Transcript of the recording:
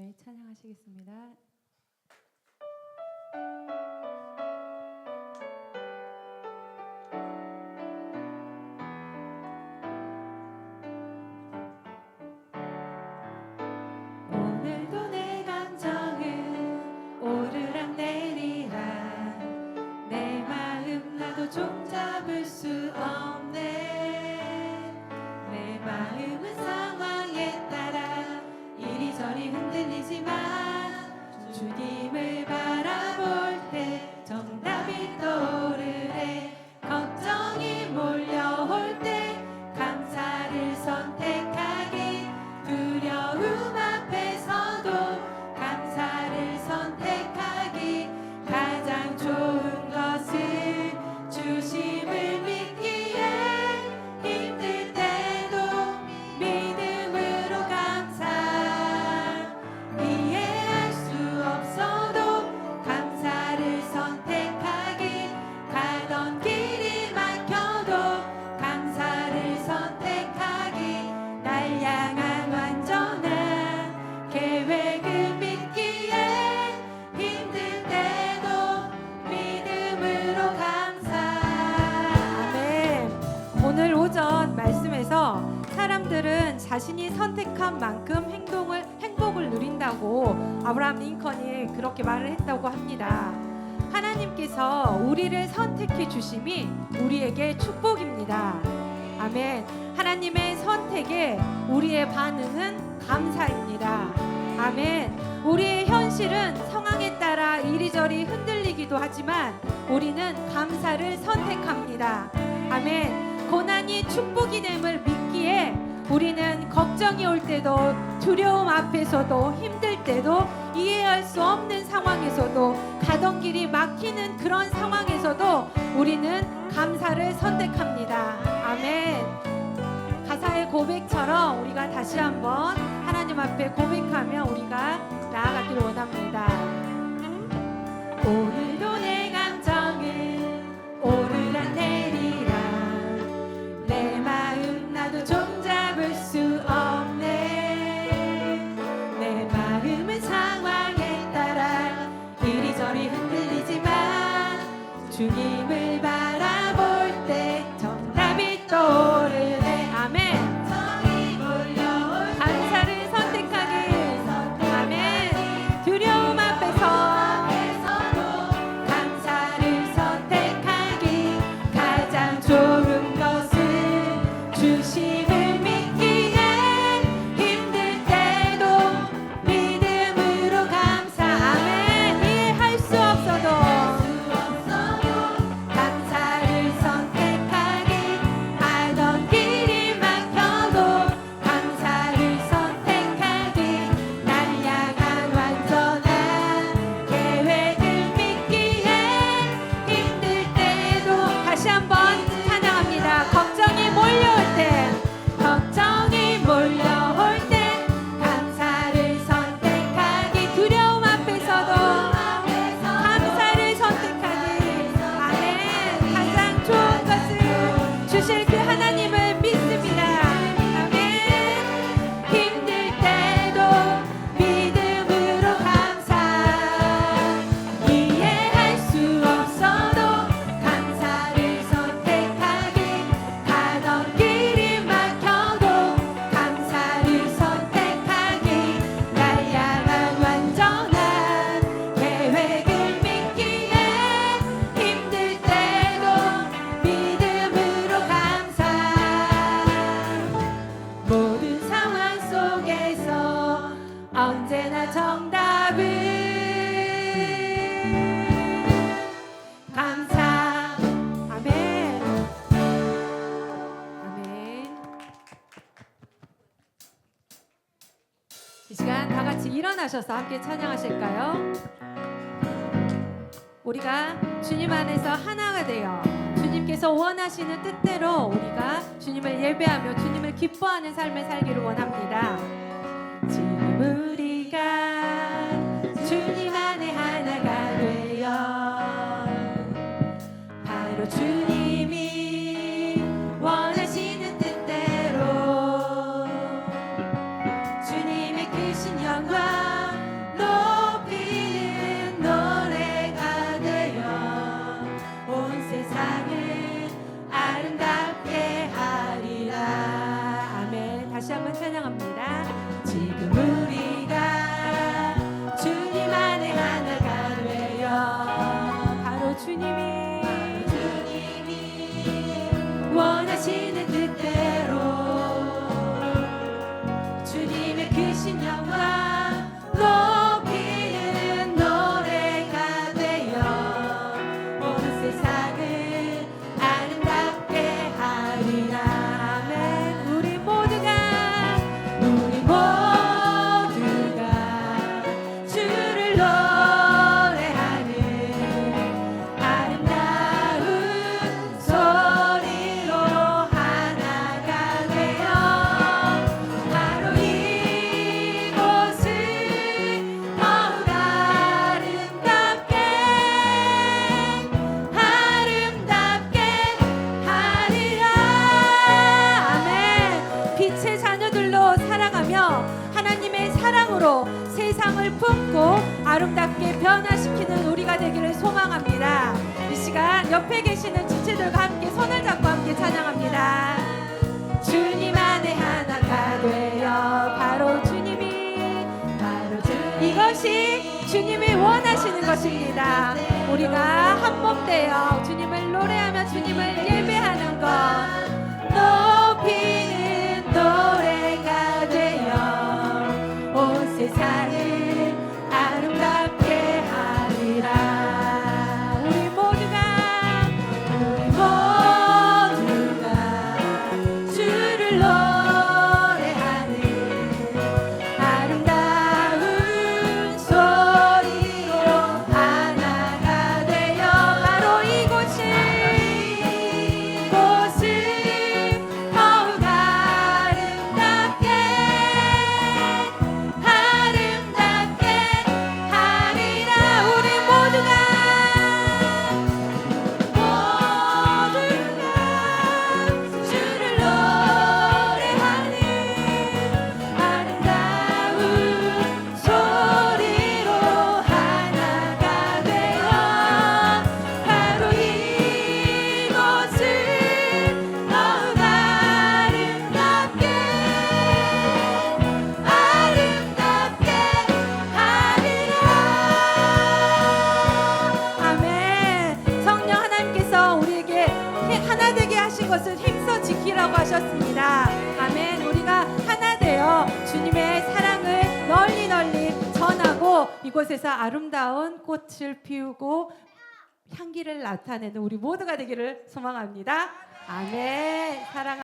네, 찬양하시겠습니다. 선택한 만큼 행동을 행복을 누린다고 아브라함 링컨이 그렇게 말을 했다고 합니다. 하나님께서 우리를 선택해 주심이 우리에게 축복입니다. 아멘. 하나님의 선택에 우리의 반응은 감사입니다. 아멘. 우리의 현실은 상황에 따라 이리저리 흔들리기도 하지만 우리는 감사를 선택합니다. 아멘. 고난이 축복이 됨을 믿기에 우리는 걱정이 올 때도 두려움 앞에서도 힘들 때도 이해할 수 없는 상황에서도 가던 길이 막히는 그런 상황에서도 우리는 감사를 선택합니다. 아멘. 가사의 고백처럼 우리가 다시 한번 하나님 앞에 고백 일어나셔서 함께 찬양하실까요? 우리가 주님 안에서 하나가 되어 주님께서 원하시는 뜻대로 우리가 주님을 예배하며 주님을 기뻐하는 삶을 살기를 원합니다. 주님이 원하시는 뜻대로 주님의 크신 영광 높이는 노래가 되어 온 세상 품고 아름답게 변화시키는 우리가 되기를 소망합니다. 이 시간 옆에 계시는 지체들과 함께 손을 잡고 함께 찬양합니다. 주님 안에 하나가 되어 바로 주님이 바로 주님. 이것이 주님이 원하시는 것입니다. 우리가 한몸 되어 주님을 노래하며 주님을 하셨습니다. 아멘. 우리가 하나 되어 주님의 사랑을 널리 널리 전하고 이곳에서 아름다운 꽃을 피우고 향기를 나타내는 우리 모두가 되기를 소망합니다. 아멘. 사랑